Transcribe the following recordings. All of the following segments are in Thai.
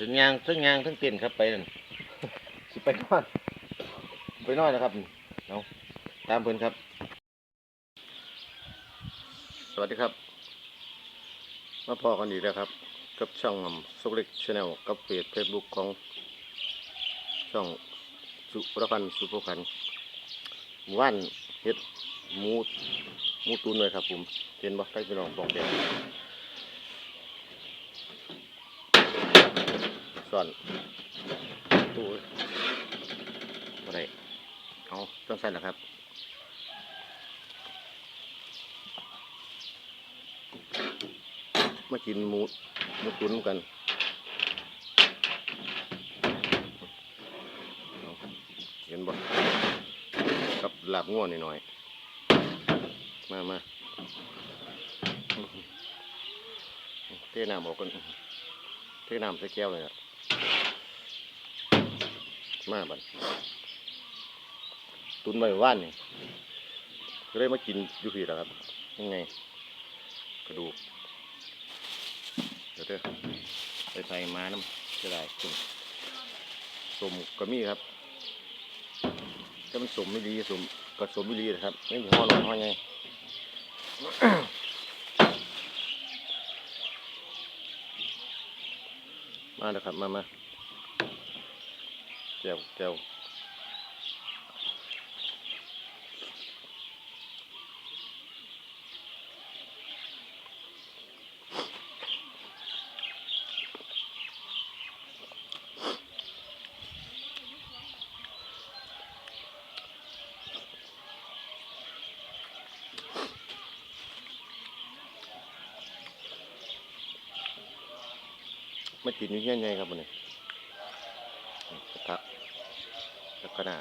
ถึงยางทั้งยางทั้งเต้นครับไปนั่นสิไปนอนไปนอนนะครับเอาตามเพิ่อนครับ สวัสดีครับ มาพอกันอีกแล้วครับ กับช่องสุกเล็กชาแนลกับเพจเฟซบุ๊กของช่องสุประพันธ์สุภพันธ์หมู่านเฮ็ดมูหมูตุนเลยครับผมเห็นบ่ใครพี่น้องบอกแดง ซ่อนตู้อะไรเอาต้องใส่ละครับมากินหมูหมูตุ๋นกันเห็นบ่กับลาบง่วนหน่อยๆมามาเทน้ำออกกันเทน้ำใส่แก้วเลยอะ มาบัดตุนไว้ว่านนี่ก็เลยมากินอยู่พี่แล้วครับยังไงกระดูกเดี๋ยวเด้อไปใส่มาน้ำจะได้คุณสมก็มีครับถ้ามันสมไม่ดีสมก็สมไม่ดีนะครับไม่มีห่อหน่อยห่อไงมาเด้อครับมามา แก้วแก้วมากินอยู่เฮียนไงครับวันนี้ผักแล้ว ก็น่า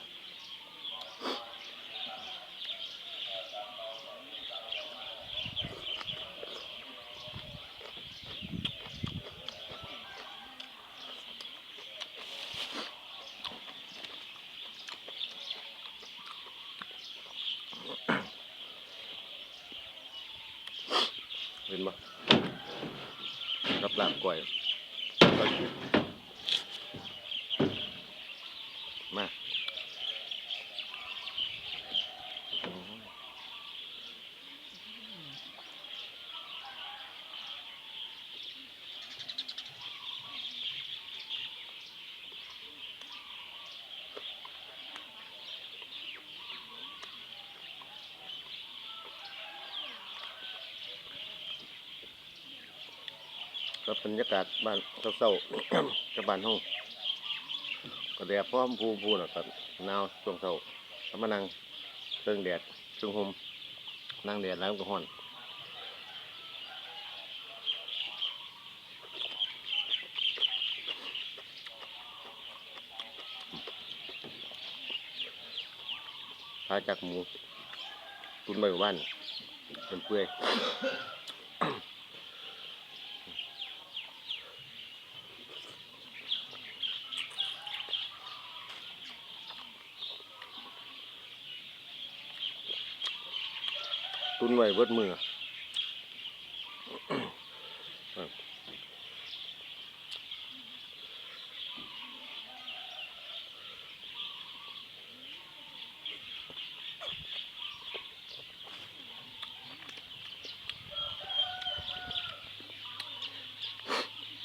เห็นปะรับหลาบกล้วยก็อยู่มาโอ้ย ก็บรรยากาศบ้านเศร้าๆกับบ้านห้องก็แดดพร้อมพูพูนะครับหนาวช่วงเช้าแล้วมานั่งเครื่องแดดเครื่องห่มนั่งแดดแล้วก็ห้อนพาจากหมูตุนใบบ้านเป็นเปื่อย ตุนไว้เบิดมือ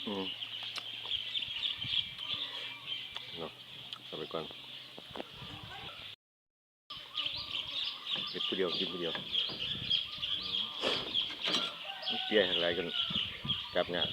อืมเนาะเอาไปก่อนเก็บผู้เดียวกินผู้เดียว เปี้ยอะไรกันกลับงาน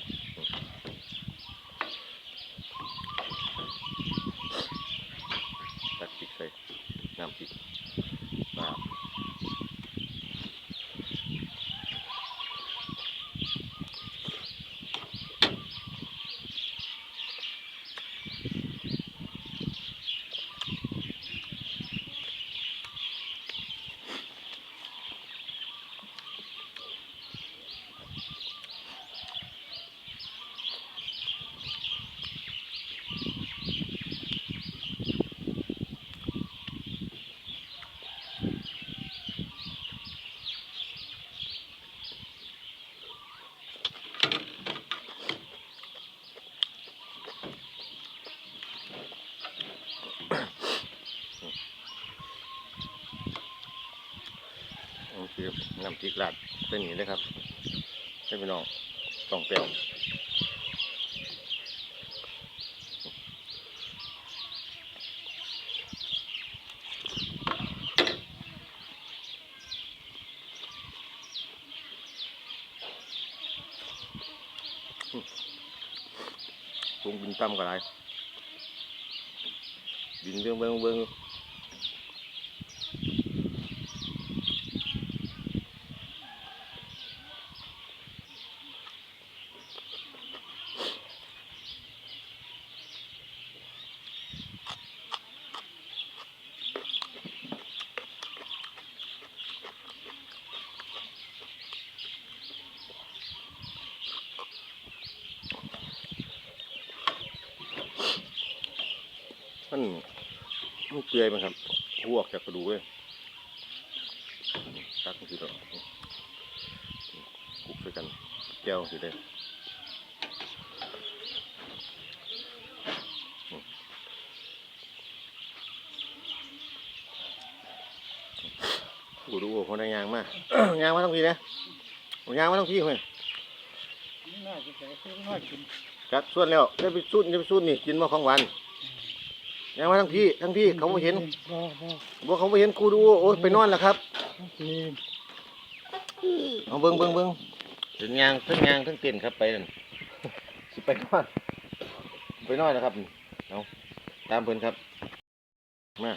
น้ำพริกลาดเส้นนี้เลยครับให้พี่น้องต้องเปรี้ยวปรุงบินตั้มก็ได้บินเบิ้งเบิ้งเบิ้ง มันมันเปื่อยไหมครับหัวออกจากกระดูกเลยตักมันสิเนาะคลุกใส่กันแก้วสิได้กูดูคนได้ยางมายางมาต้องพี่นะยางมาต้องพี่เพื่อนน่าจะใส่เครื่องน้อยกินจัดส่วนแล้วจะไปสุดจะไปสุดนี่กินมาของหวาน ยางมาทั้งพี่ทั้งพี่เขาไม่เห็นบ่บ่บอกเขาไม่เห็นครูดูโอ้ยไปนอนแล้วครับต้องกินเอาเบิ้งเบิ้งเบิ้งถึงยางทั้งยางทั้งเต้นครับไปนั่นสิไปนอนไปนอนนะครับเอาตามเพิ่นครับมา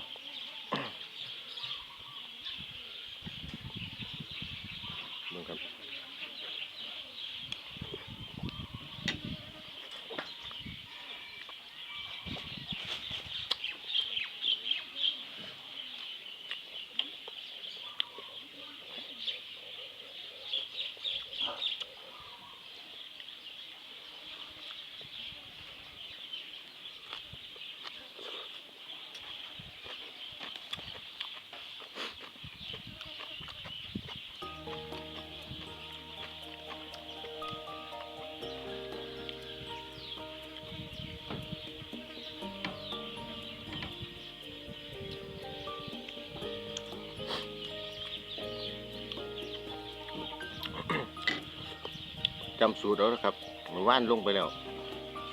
จำสูตรแล้วนะครับเมื่อว่านลงไปแล้ว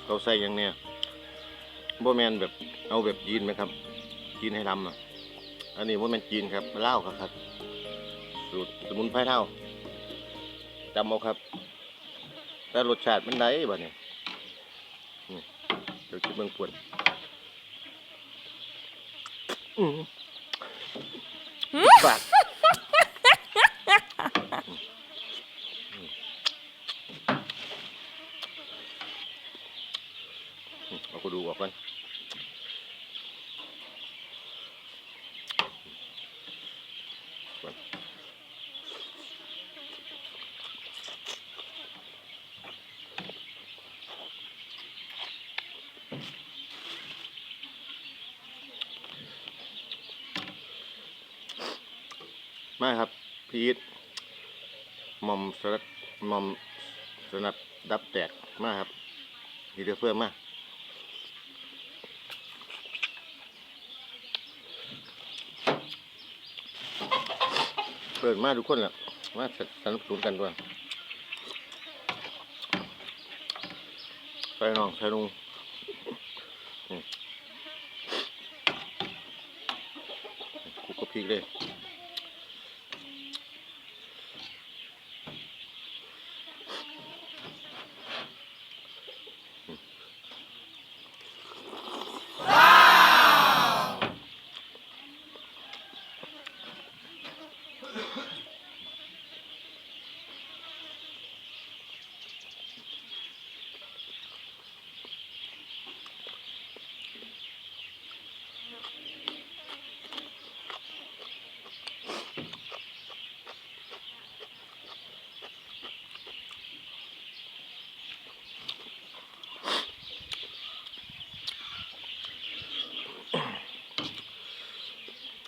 เราใส่หยังเนี่ยบ่แมนแบบเอาแบบจีนไหมครับจีนให้ลำอะอันนี้บ่แมนจีนครับเล่าวครับครับ สูตรสมุนไพรเท่าจำเอาครับ แต่รสชาติมันได้บ่เนี่ยนี่เดี๋ยวคิดเบิ่งปวดอื้อหือปากเอากระ ดูออกกันมาครับ พีทหมอมสลัดหมอมสนัดดับแตกมาครับดีเดอเฟื่อมาเปิดมาทุกคนแหละมาสนับสนุนกันด้วยไปน้องใส่ลุงคุกกับพริกเลย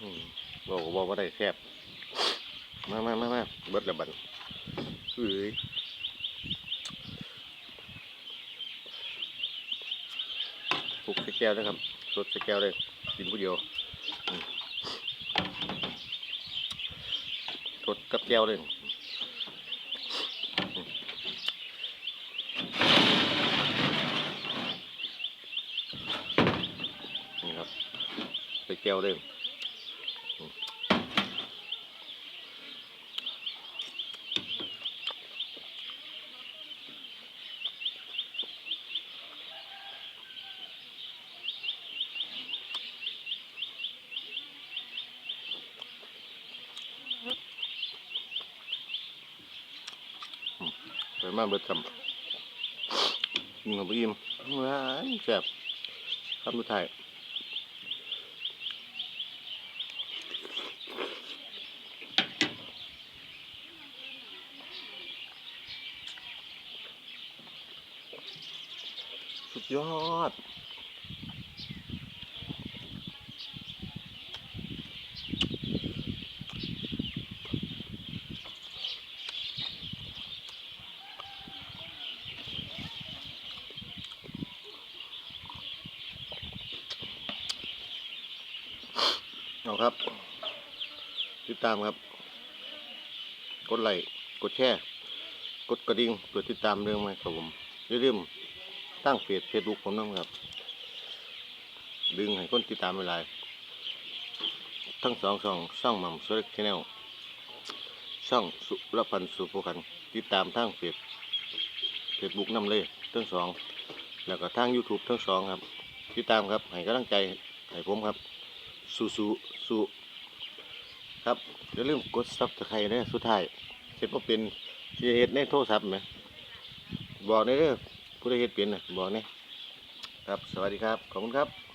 อืม บอกก็บอกว่าได้แคบมามามามาเบิดละบันเอ้ยปลุกใส่แก้วนะครับสดใส่แก้วเลยกินผู้เดียวอืมสดกับแก้วเลยนี่ครับไปแก้วเลยไป มาเบิดคำกินกับอิ่มว้าแซ่บคำสุดท้ายสุดยอด เอาครับ ติดตามครับ กดไลค์กดแชร์กดกระดิ่งเพื่อติดตามเรื่องใหม่ครับผมอย่าลืมตั้งเพจเฟซบุ๊กผมนะครับ ดึงให้คนติดตามเวลาทั้งสองช่องช่องม่ำสเล็กแนลช่องสุรพันธ์สุภคันติดตามทางเพจเฟซบุ๊กนำเลยทั้งสอง แล้วก็ทาง YouTube ทั้งสองครับ ติดตามครับให้กำลังใจให้ผมครับสู้สู้ สุครับอย่าลืมกดซับสไครต์นะสุดท้ายเห็นว่าเป็นสิเห็ดในโทรศัพท์ไหมบอกในเด้อผู้ใดเห็ดเป็นนะบอกเนี่ยครับ สวัสดีครับ ขอบคุณครับ